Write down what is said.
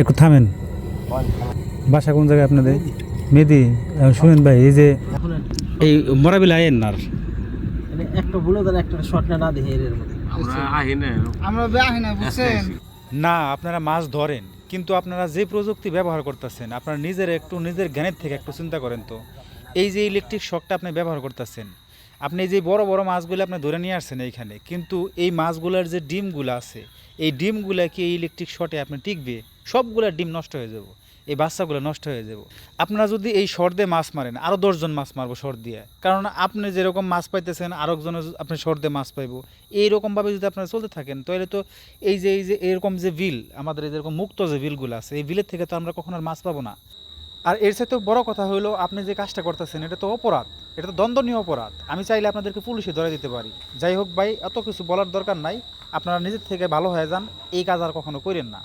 একটু থামেন। বাসা কোন জায়গায় আপনাদের? মেদি শুনেন ভাই এই যে এই মরাবিল আয়েন আর? মানে একটা বলে তাহলে একটা শর্ট না না দেখে এর আমরা আহি না না বুঝছেন? না আপনারা মাছ ধরেন কিন্তু আপনারা যে প্রযুক্তি ব্যবহার করতেছেন আপনারা নিজের একটু নিজের জ্ঞানের থেকে একটু চিন্তা করেন তো। এই যে ইলেকট্রিক শকটা আপনি ব্যবহার করতেছেন আপনি যে বড় বড় মাছগুলো আপনি ধরে নিয়ে আসছেন এইখানে, কিন্তু এই মাছগুলোর যে ডিমগুলো আছে, এই ডিমগুলো কি এই ইলেকট্রিক শটে আপনি টিকবে? সবগুলা ডিম নষ্ট হয়ে যাব, এই বাচ্চাগুলো নষ্ট হয়ে যাব। আপনারা যদি এই শর দিয়ে মাছ মারেন আরও দশজন মাছ মারবো শর দিয়ে। কারণ আপনি যেরকম মাছ পাইতেছেন, আরেকজনের আপনি শর দিয়ে মাছ পাইবো। এইরকমভাবে যদি আপনারা চলতে থাকেন, তাহলে তো এই যে এই যে, এরকম যে বিল, আমাদের এই যেরকম মুক্ত যে বিলগুলো আছে, এই বিলের থেকে তো আমরা কখনো আর মাছ পাবো না। আর এর সাথে বড় কথা হলো, আপনি যে কাজটা করতেছেন, এটা তো অপরাধ। এটা তো দ্বন্দ্বনীয় অপরাধ। আমি চাইলে আপনাদেরকে পুলিশে ধরে দিতে পারি। যাই হোক ভাই, এত কিছু বলার দরকার নাই। আপনারা নিজের থেকে ভালো হয়ে যান। এই কাজ আর কখনো করেন না।